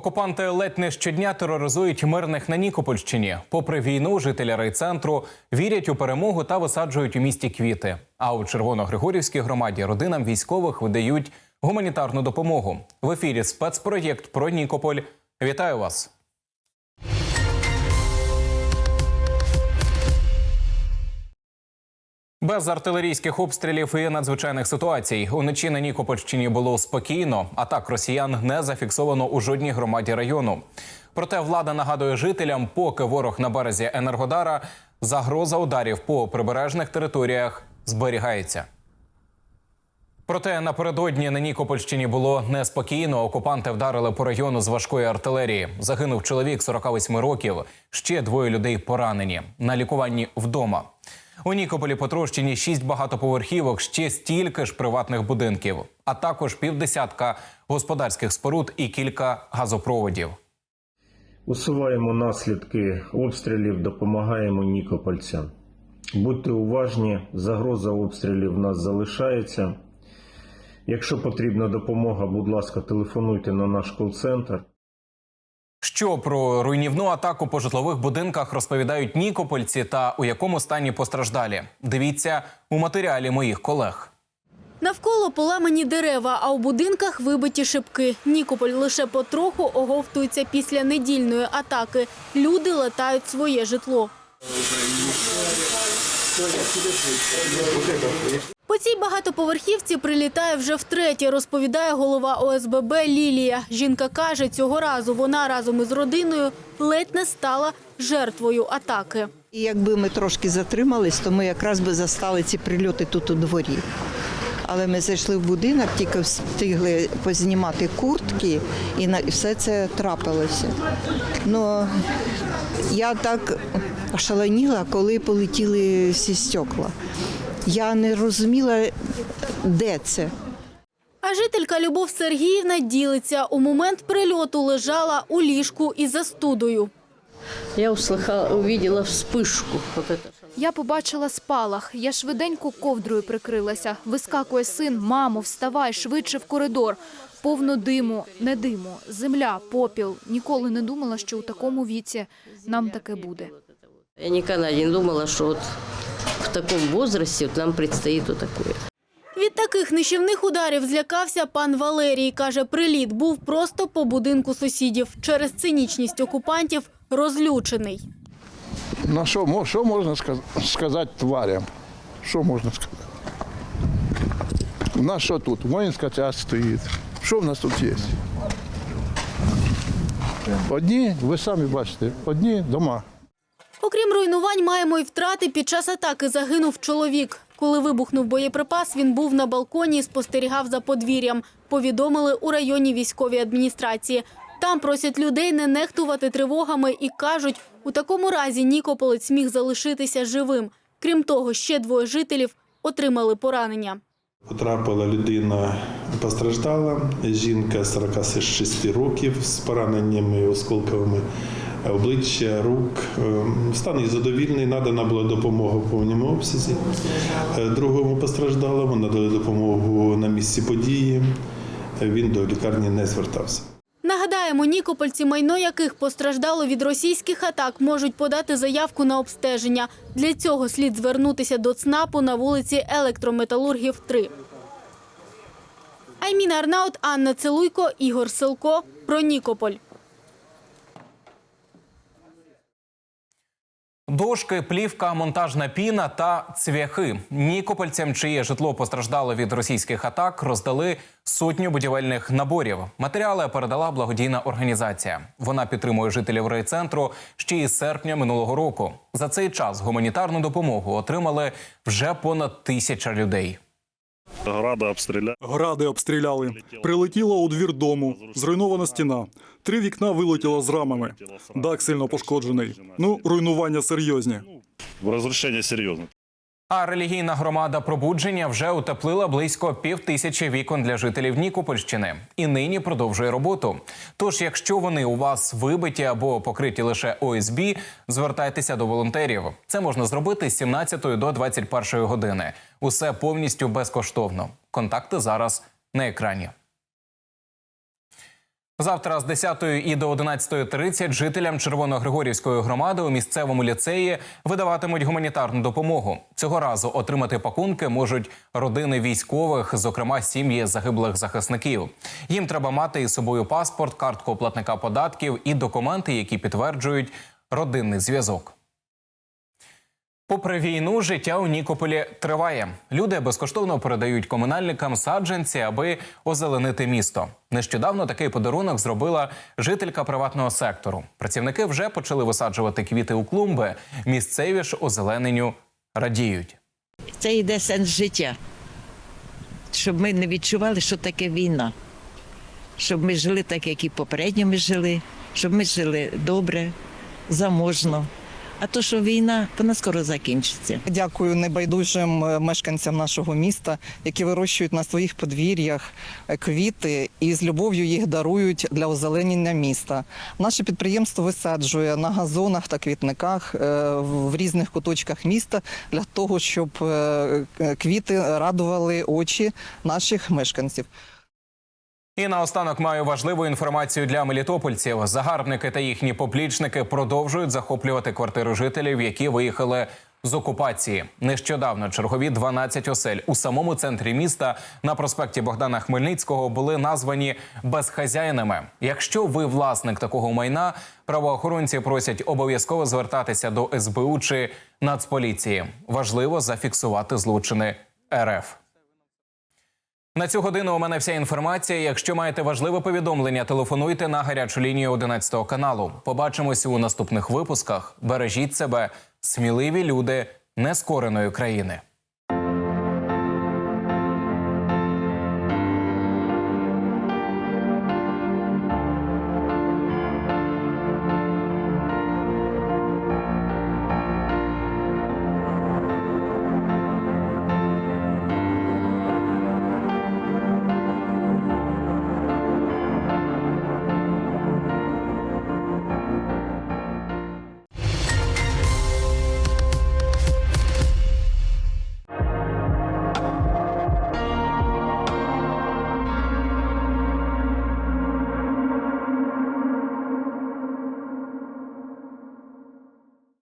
Окупанти ледь не щодня тероризують мирних на Нікопольщині. Попри війну, жителі райцентру вірять у перемогу та висаджують у місті квіти. А у Червоногригорівській громаді родинам військових видають гуманітарну допомогу. В ефірі спецпроєкт про Нікополь. Вітаю вас! Без артилерійських обстрілів і надзвичайних ситуацій уночі на Нікопольщині було спокійно. Атак росіян не зафіксовано у жодній громаді району. Проте влада нагадує жителям, поки ворог на березі Енергодара, загроза ударів по прибережних територіях зберігається. Проте напередодні на Нікопольщині було неспокійно. Окупанти вдарили по району з важкої артилерії. Загинув чоловік 48 років. Ще двоє людей поранені на лікуванні вдома. У Нікополі потрощені шість багатоповерхівок, ще стільки ж приватних будинків, а також півдесятка господарських споруд і кілька газопроводів. Усуваємо наслідки обстрілів, допомагаємо нікопольцям. Будьте уважні, загроза обстрілів в нас залишається. Якщо потрібна допомога, будь ласка, телефонуйте на наш кол-центр. Що про руйнівну атаку по житлових будинках розповідають нікопольці та у якому стані постраждалі? Дивіться у матеріалі моїх колег. Навколо поламані дерева, а у будинках вибиті шибки. Нікополь лише потроху оговтується після недільної атаки. Люди латають своє житло. По цій багатоповерхівці прилітає вже втретє, розповідає голова ОСББ Лілія. Жінка каже, цього разу вона разом із родиною ледь не стала жертвою атаки. І якби ми трошки затримались, то ми якраз би застали ці прильоти тут у дворі. Але ми зайшли в будинок, тільки встигли познімати куртки, і все це трапилося. Ну, я так ошаленіла, коли полетіли всі стекла. Я не розуміла, де це. А жителька Любов Сергіївна ділиться. У момент прильоту лежала у ліжку із застудою. Я услыхала, увидела вспышку. Вот это. Я побачила спалах. Я швиденько ковдрою прикрилася. Вискакує син, мамо, вставай, швидше в коридор. Повно диму, не диму, земля, попіл. Ніколи не думала, що у такому віці нам таке буде. Я никогда не думала, что вот в таком возрасте вот нам предстоит вот такое. Від таких нищівних ударів злякався пан Валерій. Каже, приліт був просто по будинку сусідів. Через цинічність окупантів розлючений. На що, що можна сказати тварям? Що можна сказати? У нас що тут? Воїнська частина стоїть. Що в нас тут є? Одні, ви самі бачите, одні дома. Окрім руйнувань, маємо й втрати. Під час атаки загинув чоловік. Коли вибухнув боєприпас, він був на балконі і спостерігав за подвір'ям. Повідомили у районній військовій адміністрації. Там просять людей не нехтувати тривогами і кажуть, у такому разі Нікополець міг залишитися живим. Крім того, ще двоє жителів отримали поранення. Потрапила людина, постраждала. Жінка 46 років з пораненнями осколковими обличчя, рук. Ем, Стан її задовільний, надана була допомога в повному обсязі. Е, Другому постраждалому надали допомогу на місці події. Е, Він до лікарні не звертався. Нагадаємо, нікопольці, майно яких постраждало від російських атак, можуть подати заявку на обстеження. Для цього слід звернутися до ЦНАПу на вулиці Електрометалургів 3. Айміна Арнаут, Анна Целуйко, Ігор Силко. Про Нікополь. Дошки, плівка, монтажна піна та цвяхи. Нікопольцям, чиє житло постраждало від російських атак, роздали сотню будівельних наборів. Матеріали передала благодійна організація. Вона підтримує жителів райцентру ще із серпня минулого року. За цей час гуманітарну допомогу отримали вже понад тисяча людей. Гради обстріляли. Гради обстріляли. Прилетіло у двір дому. Зруйнована стіна. Три вікна вилетіло з рамами. Дах сильно пошкоджений. Ну, руйнування серйозні. Розрушення серйозне. А релігійна громада пробудження вже утеплила близько півтисячі вікон для жителів Нікопольщини і нині продовжує роботу. Тож, якщо вони у вас вибиті або покриті лише ОСБ, звертайтеся до волонтерів. Це можна зробити з 17 до 21 години. Усе повністю безкоштовно. Контакти зараз на екрані. Завтра з 10 і до 11.30 жителям Червоногригорівської громади у місцевому ліцеї видаватимуть гуманітарну допомогу. Цього разу отримати пакунки можуть родини військових, зокрема сім'ї загиблих захисників. Їм треба мати із собою паспорт, картку платника податків і документи, які підтверджують родинний зв'язок. Попри війну, життя у Нікополі триває. Люди безкоштовно передають комунальникам саджанці, аби озеленити місто. Нещодавно такий подарунок зробила жителька приватного сектору. Працівники вже почали висаджувати квіти у клумби. Місцеві ж озелененню радіють. Це йде сенс життя. Щоб ми не відчували, що таке війна. Щоб ми жили так, як і попередньо ми жили, щоб ми жили добре, заможно. А то, що війна, вона скоро закінчиться. Дякую небайдужим е, мешканцям нашого міста, які вирощують на своїх подвір'ях е, квіти і з любов'ю їх дарують для озеленення міста. Наше підприємство висаджує на газонах та квітниках е, в різних куточках міста для того, щоб квіти радували очі наших мешканців. І наостанок маю важливу інформацію для мелітопольців. Загарбники та їхні поплічники продовжують захоплювати квартири жителів, які виїхали з окупації. Нещодавно чергові 12 осель у самому центрі міста на проспекті Богдана Хмельницького були названі безхазяйними. Якщо ви власник такого майна, правоохоронці просять обов'язково звертатися до СБУ чи Нацполіції. Важливо зафіксувати злочини РФ. На цю годину у мене вся інформація. Якщо маєте важливе повідомлення, телефонуйте на гарячу лінію 11 каналу. Побачимося у наступних випусках. Бережіть себе, сміливі люди нескореної країни.